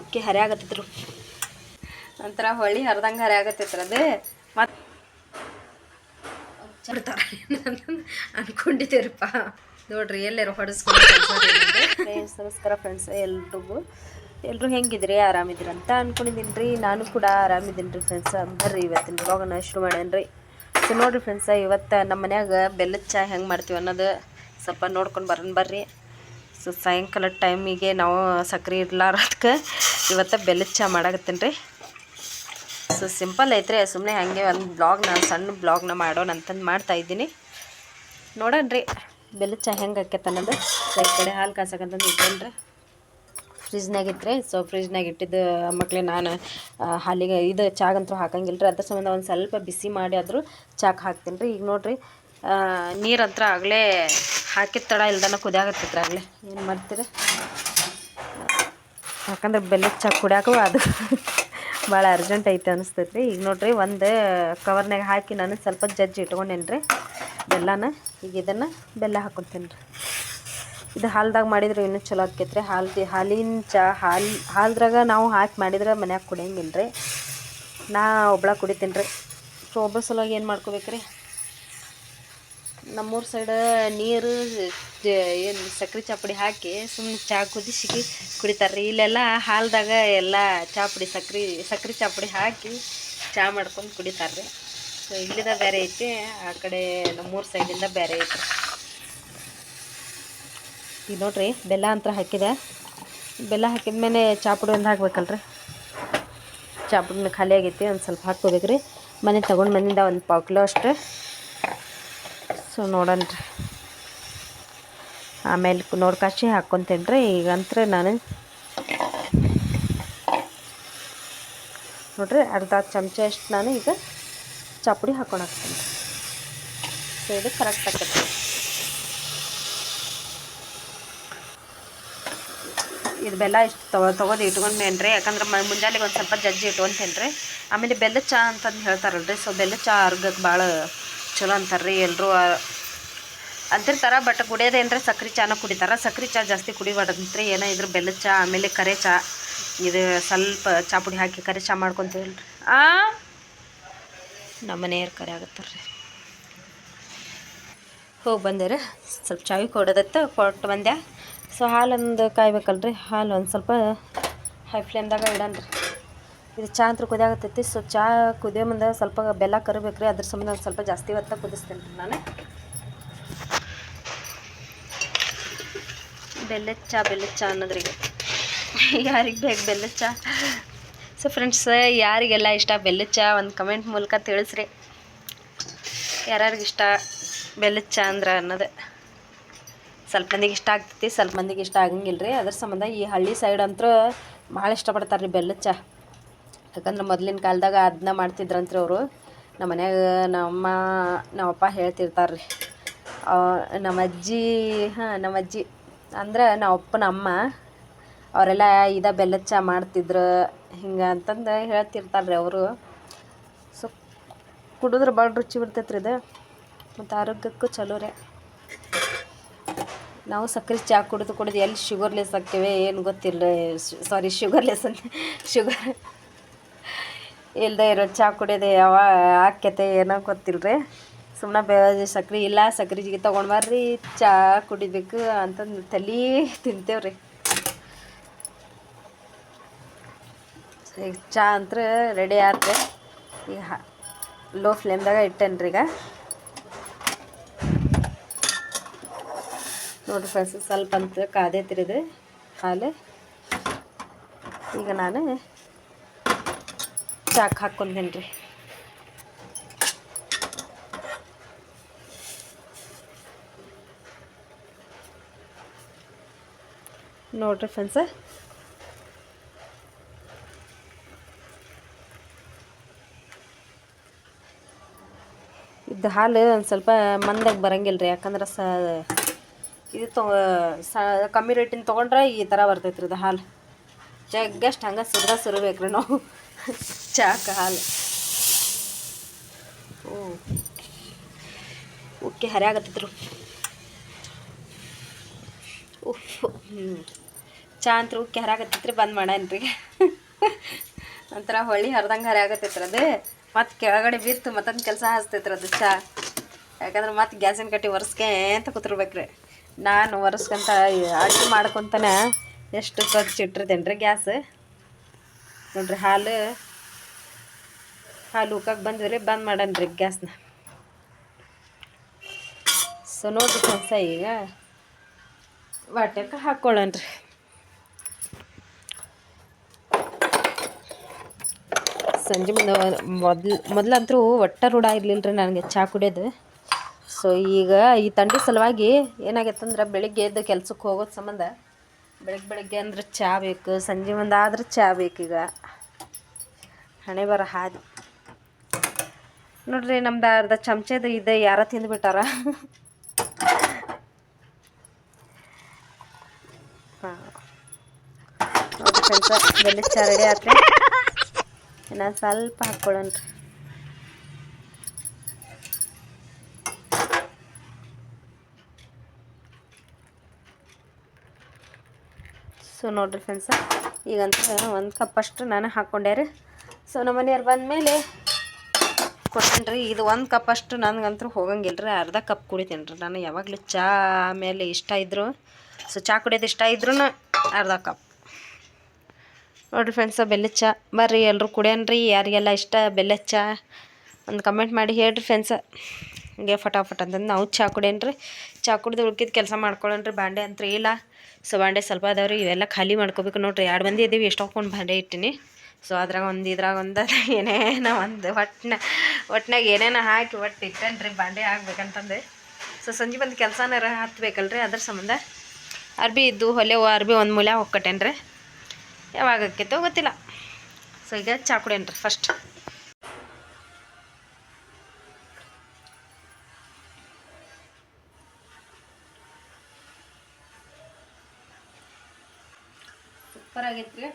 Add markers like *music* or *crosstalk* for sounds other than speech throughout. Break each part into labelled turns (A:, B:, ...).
A: ಉಕ್ಕಿ ಹರಿ ಆಗತ್ತಿದ್ರು. ನಂತರ ಹೊಳ್ಳಿ ಹರಿದಂಗೆ ಹರಿ ಆಗತ್ತೈತ್ರ ಅದು. ಮತ್ತು *laughs* ಅನ್ಕೊಂಡಿದ್ದೀರಪ್ಪ ನೋಡ್ರಿ, ಎಲ್ಲರೂ ಹೊಡೆಸ್ಕೊಂಡು ನಮಸ್ಕಾರ ಫ್ರೆಂಡ್ಸ್ ಎಲ್ರಿಗೂ. ಎಲ್ಲರೂ ಹೆಂಗಿದ್ರಿ? ಆರಾಮಿದ್ರಿ ಅಂತ ಅನ್ಕೊಂಡಿದ್ದೀನಿ ರೀ ನಾನು ಕೂಡ ಆರಾಮಿದ್ದೀನಿ ರೀ ಫ್ರೆಂಡ್ಸ್ ಬರ್ರಿ ಇವತ್ತಿನ ಬ್ಲಾಗನ್ನ ಶುರು ಮಾಡೇನಿ ರೀ ಸೊ ನೋಡಿರಿ ಫ್ರೆಂಡ್ಸ ಇವತ್ತು ನಮ್ಮ ಮನ್ಯಾಗ ಬೆಲ್ಲದ ಚಹಾ ಹೆಂಗೆ ಮಾಡ್ತೀವಿ ಅನ್ನೋದು ಸ್ವಲ್ಪ ನೋಡ್ಕೊಂಡು ಬರೋಣ ಬರ್ರಿ. ಸೊ ಸಾಯಂಕಾಲ ಟೈಮಿಗೆ ನಾವು ಸಕ್ಕರೆ ಇರ್ಲಾರದಕ್ಕೆ ಇವತ್ತು ಬೆಲ್ಲದ ಚಹಾ ಮಾಡಾಕತ್ತೀನಿ ರೀ. ಸೊ ಸಿಂಪಲ್ ಐತ್ರಿ ಸುಮ್ಮನೆ ಹಾಗೆ ಒಂದು ಬ್ಲಾಗ್ನ ಸಣ್ಣ ಬ್ಲಾಗ್ನ ಮಾಡೋಣ ಅಂತಂದು ಮಾಡ್ತಾ ಇದ್ದೀನಿ. ನೋಡೋಣ ರೀ, ಬೆಲ್ಲದ ಚಹಾ ಹೆಂಗೆ ಆಕೈತೆ ಅನ್ನೋದು. ಈ ಕಡೆ ಹಾಲು ಕಾಸಕ್ಕಂತಂದು ಇಟ್ಟೇನ್ರಿ ಫ್ರಿಜ್ನಾಗ ಇತ್ತು ಸೊ ಫ್ರಿಜ್ನಾಗ ಇಟ್ಟಿದ್ದು ಮಕ್ಕಳೇ ನಾನು ಹಾಲಿಗೆ ಇದು ಚಾಗಂತೂ ಹಾಕಂಗಿಲ್ಲ ರೀ. ಅದ್ರ ಸಂಬಂಧ ಒಂದು ಸ್ವಲ್ಪ ಬಿಸಿ ಮಾಡಿ ಆದರೂ ಚಾಕ್ ಹಾಕ್ತೀನಿ ರೀ. ಈಗ ನೋಡಿರಿ ನೀರಂತ್ರ ಆಗಲೇ ಹಾಕಿದ ತಡ ಇಲ್ದನ ಕುದಿಯಾಗತ್ತೈತ್ರಿ ಆಗಲೇ ಏನು ಮಾಡ್ತೀರಿ? ಯಾಕಂದ್ರೆ ಬೆಲ್ಲ ಚಾ ಕುಡಿಯಾಕು ಅದು *laughs* ಭಾಳ ಅರ್ಜೆಂಟ್ ಐತೆ ಅನಿಸ್ತೈತೆ ಈಗ ನೋಡ್ರಿ ಒಂದು ಕವರ್ನಾಗ ಹಾಕಿ ನಾನು ಸ್ವಲ್ಪ ಜಜ್ಜಿ ಇಟ್ಕೊಂಡೇನಿ ರೀ ಬೆಲ್ಲನ. ಈಗ ಇದನ್ನು ಬೆಲ್ಲ ಹಾಕೊತೀನಿ ರೀ ಇದು ಹಾಲ್ದಾಗ ಮಾಡಿದ್ರೆ ಇನ್ನೂ ಚಲೋ ಆಕೈತೆ ರೀ ಹಾಲು ಹಾಲಿನ ಚಾ, ಹಾಲು, ಹಾಲ್ದ್ರಾಗ ನಾವು ಹಾಕಿ ಮಾಡಿದ್ರೆ ಮನ್ಯಾಗ ಕುಡಿಯಂಗಿಲ್ಲ ರೀ ನಾ ಒಬ್ಳ ಕುಡಿತೀನಿ ರೀ ಸೊ ಒಬ್ಬ ಸಲುವಾಗಿ ಏನು ಮಾಡ್ಕೋಬೇಕು ರೀ ನಮ್ಮೂರ ಸೈಡ್ ನೀರು ಏನು ಸಕ್ರೆ ಚಾಪುಡಿ ಹಾಕಿ ಸುಮ್ಮನೆ ಚಹಾ ಕುದಿಸಿ ಕುಡಿತಾರೆ ರೀ ಇಲ್ಲೆಲ್ಲ ಹಾಲ್ದಾಗ ಎಲ್ಲ ಚಾಪುಡಿ, ಸಕ್ರೆ ಸಕ್ರೆ ಚಾಪುಡಿ ಹಾಕಿ ಚಹಾ ಮಾಡ್ಕೊಂಡು ಕುಡಿತಾರೆ ರೀ ಸೊ ಇಲ್ಲಿದ ಬೇರೆ ಐತಿ, ಆ ಕಡೆ ನಮ್ಮೂರ ಸೈಡಿಂದ ಬೇರೆ ಐತಿ ಈಗ ನೋಡ್ರಿ, ಬೆಲ್ಲ ಅಂತ ಹಾಕಿದೆ. ಬೆಲ್ಲ ಹಾಕಿದ್ಮೇಲೆ ಚಾಪುಡಿ ಒಂದು ಹಾಕ್ಬೇಕಲ್ರಿ. ಚಾಪುಡಿನ ಖಾಲಿ ಆಗೈತಿ, ಒಂದು ಸ್ವಲ್ಪ ಹಾಕ್ಕೋಬೇಕ್ರಿ. ಮನೆ ತೊಗೊಂಡು ಮನೆಯಿಂದ ಒಂದು ಪಾವು ಕಿಲೋ ಅಷ್ಟು. ಸೊ ನೋಡೋಣ ರೀ ಆಮೇಲೆ ನೋಡ್ಕಾಶಿ ಹಾಕ್ಕೊತೇನೆ ರೀ ಈಗಂತ್ರ ನಾನು ನೋಡ್ರಿ ಅರ್ಧ ಚಮಚ ಅಷ್ಟು ನಾನು ಈಗ ಚಾಪುಡಿ ಹಾಕೊಂಡು ಹಾಕ್ತೀನಿ ಸೊ ಇದು ಕರೆಕ್ಟ್ ಆಕತ್ತೆ ಇದು ಬೆಲ್ಲ ಇಷ್ಟು ತಗೋ ತೊಗೋದು ಇಟ್ಕೊಂಡೇನು ರೀ ಯಾಕಂದ್ರೆ ಮುಂಜಾನೆಗೆ ಒಂದು ಸ್ವಲ್ಪ ಜಜ್ಜಿ ಇಟ್ಕೊಂತೇನೆ ರೀ ಆಮೇಲೆ ಬೆಲ್ಲ ಚಹಾ ಅಂತಂದು ಹೇಳ್ತಾರಲ್ರಿ, ಸೊ ಬೆಲ್ಲ ಚಾ ಆರೋಗ್ಯಕ್ಕೆ ಭಾಳ ಚಲೋ ಅಂತಾರೆ ರೀ ಎಲ್ಲರೂ ಅಂತಿರ್ತಾರೆ ಬಟ್ ಕುಡಿಯೋದೇನ್ರಿ ಸಕ್ರೆ ಚಾನ ಕುಡಿತಾರೆ. ಸಕ್ರೆ ಚಹಾ ಜಾಸ್ತಿ ಕುಡಿಬಾರ್ದಂತ್ರಿ. ಏನೋ ಇದ್ರ ಬೆಲ್ಲದ ಚಾ, ಆಮೇಲೆ ಕರೆ ಚಹಾ ಇದು ಸ್ವಲ್ಪ ಚಾ ಪುಡಿ ಹಾಕಿ ಕರೆ ಚಹಾ ಮಾಡ್ಕೊತೀವಲ್ರಿ ಆ? ನಮ್ಮ ಮನೆಯವ್ರು ಕರೆ ಆಗತ್ತಾರ್ರಿ. ಹೋಗಿ ಬಂದೆ ರೀ ಸ್ವಲ್ಪ ಚಾವಿ ಕೊಡೋದತ್ತ ಕೊಟ್ಟು ಬಂದ್ಯಾ. ಸೊ ಹಾಲೊಂದು ಕಾಯ್ಬೇಕಲ್ರಿ. ಹಾಲು ಒಂದು ಸ್ವಲ್ಪ ಹೈ ಫ್ಲೇಮ್ದಾಗ ಇಡನ್ರಿ. ಇದು ಚಾ ಅಂತ ಕುದಿಯಾಗತ್ತೈತಿ ಸೊ ಚಹಾ ಕುದಿಯೋ ಮುಂದೆ ಸ್ವಲ್ಪ ಬೆಲ್ಲ ಕರಿಬೇಕು ರೀ ಅದ್ರ ಸಂಬಂಧ ಸ್ವಲ್ಪ ಜಾಸ್ತಿ ಹೊತ್ತ ಕುದಿಸ್ತೇನೆ ರೀ ನಾನು. ಬೆಲ್ಲದ ಚಹಾ ಬೆಲ್ಲದ ಚಹಾ ಅನ್ನೋದ್ರಿಗೆ ಯಾರಿಗೆ ಬೇಕು ಬೆಲ್ಲದ ಚಹಾ ಸೊ ಫ್ರೆಂಡ್ಸ್ ಯಾರಿಗೆಲ್ಲ ಇಷ್ಟ ಬೆಲ್ಲದ ಚಹಾ ಒಂದು ಕಮೆಂಟ್ ಮೂಲಕ ತಿಳಿಸ್ರಿ. ಯಾರ್ಯಾರಿಗೆ ಇಷ್ಟ ಬೆಲ್ಲದ ಚಾ ಅಂದ್ರೆ ಅನ್ನೋದು. ಸ್ವಲ್ಪ ಮಂದಿಗೆ ಇಷ್ಟ ಆಗ್ತೈತಿ, ಸ್ವಲ್ಪ ಮಂದಿಗೆ ಇಷ್ಟ ಆಗಂಗಿಲ್ಲ ರೀ ಅದ್ರ ಸಂಬಂಧ ಈ ಹಳ್ಳಿ ಸೈಡ್ ಅಂತೂ ಭಾಳ ಇಷ್ಟಪಡ್ತಾರೆ ರೀ ಬೆಲ್ಲದ ಚಹಾ ಯಾಕಂದ್ರೆ ಮೊದಲಿನ ಕಾಲದಾಗ ಅದನ್ನ ಮಾಡ್ತಿದ್ರಂತ್ರಿ ಅವರು. ನಮ್ಮ ಮನ್ಯಾಗ ನಮ್ಮ ನಮ್ಮಪ್ಪ ಹೇಳ್ತಿರ್ತಾರೆ ರೀ ನಮ್ಮ ಅಜ್ಜಿ, ಹಾಂ, ನಮ್ಮ ಅಜ್ಜಿ. ಅಂದ್ರೆ ನಮ್ಮ ಅಪ್ಪನ ಅಮ್ಮ, ಅವರೆಲ್ಲ ಇದ ಬೆಲ್ಲದ ಚಹಾ ಮಾಡ್ತಿದ್ರು, ಹಿಂಗೆ ಅಂತಂದು ಹೇಳ್ತಿರ್ತಾರೆ ರೀ ಅವರು. ಸೊ, ಕುಡಿದ್ರೆ ಭಾಳ ರುಚಿ ಬರ್ತೈತೆ ರೀ ಇದು. ಮತ್ತು ಆರೋಗ್ಯಕ್ಕೂ ಚಲೋ ರೀ. ನಾವು ಸಕ್ಕರೆ ಚಹಾ ಕುಡಿದು ಕುಡಿದು ಎಲ್ಲಿ ಶುಗರ್ಲೆಸ್ ಆಗ್ತೇವೆ ಏನು ಗೊತ್ತಿಲ್ಲ ಸಾರಿ ಶುಗರ್ಲೆಸ್ ಅಂತ. ಶುಗರ್ ಇಲ್ಲದೆ ಇರೋ ಚಹಾ ಕುಡಿಯೋದು ಯಾವ ಆಕ್ಯತೆ ಏನೋ ಗೊತ್ತಿಲ್ಲ ರೀ ಸುಮ್ಮನೆ ಬೇ ಸಕ್ರೆ, ಇಲ್ಲ ಸಕ್ರೆ ಜಿಗಿ ತೊಗೊಂಡು ಬರ್ರಿ ಚಹಾ ಕುಡಿಬೇಕು ಅಂತಂದು ತಲೆ ತಿಂತೇವೆ ರೀ ಈಗ ಚಹಾ ಅಂತ್ರ ರೆಡಿ ಆಯ್ತು ಈಗ ಲೋ ಫ್ಲೇಮ್ದಾಗ ಇಟ್ಟೇನೆ ರೀ ಈಗ. ನೋಡಿರಿ ಫ್ರೆಂಡ್ಸ್ ಸ್ವಲ್ಪ ಅಂತ ಕಾದೈತ್ರಿ ಇದು ಹಾಲು ಈಗ ನಾನು ಚಾಕ್ ಹಾಕ್ಕೊಂಡೇನಿ ರೀ ನೋಡಿರಿ ಫ್ರೆಂಡ್ಸ ಇದು ಹಾಲು ಒಂದು ಸ್ವಲ್ಪ ಮಂದಾಗ ಬರಂಗಿಲ್ಲ ರೀ ಯಾಕಂದ್ರೆ ಸ ಇದು ತೊ ಕಮ್ಮಿ ರೇಟಿನ ತೊಗೊಂಡ್ರೆ ಈ ಥರ ಬರ್ತೈತೆ ರೀ ಇದು ಹಾಲು. ಜಗ್ಗಷ್ಟು ಹಂಗೆ ಸುರ್ದ ಸುರಬೇಕು ರೀ ನಾವು. ಚಾಕ ಹಾಲು ಓ ಉಕ್ಕಿ ಹರಿಯಾಗತ್ತಿದ್ರು ಉಫ್, ಹ್ಞೂ. ಚಾ ಅಂತ ಉಕ್ಕಿ ಹರಾಕತ್ತೈತ್ರಿ ಬಂದ್ ಮಾಡೇನ್ರಿ. ಒಂಥರ ಹೊಳ್ಳಿ ಹರಿದಂಗೆ ಹರಿಯಾಗತ್ತೈತ್ರಿ ಅದು. ಮತ್ತು ಕೆಳಗಡೆ ಬಿತ್ತು, ಮತ್ತೊಂದು ಕೆಲಸ ಹಚ್ತೈತ್ರಿ ಅದು ಚಾ. ಯಾಕಂದ್ರೆ ಮತ್ತೆ ಗ್ಯಾಸಿನ ಕಟ್ಟಿ ಒರೆಸ್ಕೆ ಅಂತ ಕೂತಿರ್ಬೇಕ್ರಿ. ನಾನು ಒರೆಸ್ಕೊಂತ ಅಡುಗೆ ಮಾಡ್ಕೊತಾನೆ ಎಷ್ಟು ಸ್ವಚ್ಛ ಇಟ್ಟಿರ್ತೇನೆ ರೀ ಗ್ಯಾಸ್? ನೋಡ್ರಿ ಹಾಲು ಹಾಲು ಉಕ್ಕಕ್ಕೆ ಬಂದ್ವಿ ಬಂದ್ ಮಾಡನ್ರಿ ಗ್ಯಾಸ್ನ. ಸೊ ನೋಡ್ರಿ ಕಸ ಈಗ. ವಾಟ್ಯಕ್ಕೆ ಹಾಕ್ಕೊಳ್ಳೋಣ್ರಿ ಸಂಜೆ ಮುಂದೆ ಮೊದ್ಲು ಮೊದಲಂತರೂ ಒಟ್ಟ ರೂಢ ಇರಲಿಲ್ಲ ರೀ ನನಗೆ ಚಹಾ ಕುಡಿಯೋದು. ಸೊ ಈಗ ಈ ತಂಡಿ ಸಲುವಾಗಿ ಏನಾಗೈತಂದ್ರೆ ಬೆಳಿಗ್ಗೆ ಎದ್ದು ಕೆಲ್ಸಕ್ಕೆ ಹೋಗೋದು ಸಂಬಂಧ ಬೆಳಗ್ಗೆ ಬೆಳಗ್ಗೆ ಅಂದ್ರೆ ಚಹಾ ಬೇಕು, ಸಂಜೆ ಮುಂದೆ ಆದ್ರೆ ಚಹಾ ಬೇಕೀಗ ಹಣೆ ಬರ ಹಾದಿ. ನೋಡ್ರಿ ನಮ್ದು ಅರ್ಧ ಚಮಚದ ಇದೆ ಯಾರ ತಿಂದ್ಬಿಟ್ಟಾರ ಬೆಲ್ಲ ಚಹಾ ರೆಡಿ ಆತ್ರಿ. ಸ್ವಲ್ಪ ಹಾಕ್ಕೊಳ್ಳೋಣ್ರಿ ಸೊ ನೋಡಿರಿ ಫ್ರೆಂಡ್ಸ ಈಗಂತ ಒಂದು ಕಪ್ ಅಷ್ಟು ನಾನು ಹಾಕ್ಕೊಂಡೆ ರೀ. ಸೊ ನಮ್ಮ ಮನೆಯವ್ರು ಬಂದಮೇಲೆ ರೀ ಇದು ಒಂದು ಕಪ್ ಅಷ್ಟು ನನಗಂತೂ ಹೋಗಂಗಿಲ್ಲ ರೀ. ಅರ್ಧ ಕಪ್ ಕುಡಿತೇನೆ ರೀ ನಾನು. ಯಾವಾಗಲೂ ಚಾ ಮೇಲೆ ಇಷ್ಟ ಇದ್ದರು ಸೊ ಚಾ ಕುಡಿಯೋದು ಇಷ್ಟ ಇದ್ರೂ ಅರ್ಧ ಕಪ್ ನೋಡಿರಿ ಫ್ರೆಂಡ್ಸ ಬೆಲ್ಲದ ಚಾ. ಬರ್ರಿ ಎಲ್ಲರೂ ಕುಡಿಯೋಣ್ರಿ ಯಾರಿಗೆಲ್ಲ ಇಷ್ಟ ಬೆಲ್ಲದ ಚಾ, ಒಂದು ಕಮೆಂಟ್ ಮಾಡಿ ಹೇಳ್ರಿ ಫ್ರೆಂಡ್ಸ ಹಂಗೆ ಫಟಾಫಟ್ ಅಂತಂದು ನಾವು ಚಾ ಕುಡಿಯನ್ರಿ? ಚಾ ಕುಡ್ದು ಉಳ್ಕಿದ ಕೆಲಸ ಮಾಡ್ಕೊಳ್ಳೋಣ್ರಿ ಬಾಂಡೆ ಅಂತ ಇಲ್ಲ. ಸೊ ಬಾಂಡೆ ಸ್ವಲ್ಪ ಅದಾವ್ರಿ, ಇವೆಲ್ಲ ಖಾಲಿ ಮಾಡ್ಕೋಬೇಕು ನೋಡ್ರಿ. ಎರಡು ಮಂದಿ ಇದ್ದೀವಿ ಎಷ್ಟು ಹಾಕೊಂಡು ಬಾಂಡೆ ಇಟ್ಟಿನಿ. ಸೊ ಅದ್ರಾಗ ಒಂದು, ಇದ್ರಾಗ ಒಂದು *laughs* ಏನೇನೋ ಒಂದು ಒಟ್ಟಿನ ಒಟ್ಟಿನಾಗ ಏನೇನೋ ಹಾಕಿ ಒಟ್ಟು ಇಟ್ಟೇನ್ರಿ, ಬಾಂಡೆ ಆಗ್ಬೇಕಂತಂದು ಸೊ ಸಂಜೆ ಬಂದು ಕೆಲಸನಾರ ಹತ್ಬೇಕಲ್ರಿ, ಅದ್ರ ಸಂಬಂಧ. ಅರ್ಬಿ ಇದ್ದು ಹೊಲೆ ಅರ್ಬಿ ಒಂದು ಮೂಲೆ ಹೋಗ್ಕಟ್ಟೇನ್ರಿ ಯಾವಾಗ ಆಕೈತೋ ಗೊತ್ತಿಲ್ಲ. ಸೊ ಈಗ ಚಾ ಕುಡಿಯನ್ರಿ ಫಸ್ಟ್ ಸೂಪರ್ ಆಗೈತ್ರಿ.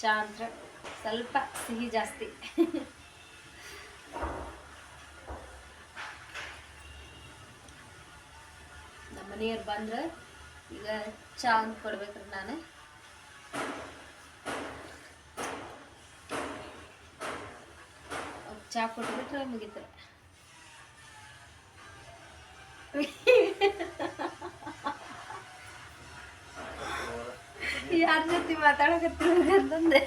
A: ಚಾ ಅಂದ್ರೆ ಸ್ವಲ್ಪ ಸಿಹಿ ಜಾಸ್ತಿ. ನಮ್ಮ ಮನೆಯವ್ರು ಬಂದ್ರೆ ಈಗ ಚಾ ಅಂತ ಕೊಡ್ಬೇಕ್ರಿ ನಾನು. ಚಹಾ ಕೊಟ್ಬಿಟ್ರೆ ಮುಗೀತು ಯಾರ ಜೊತೆ ಮಾತಾಡಕತ್ತೀವಿ ಅಂತಂದೆ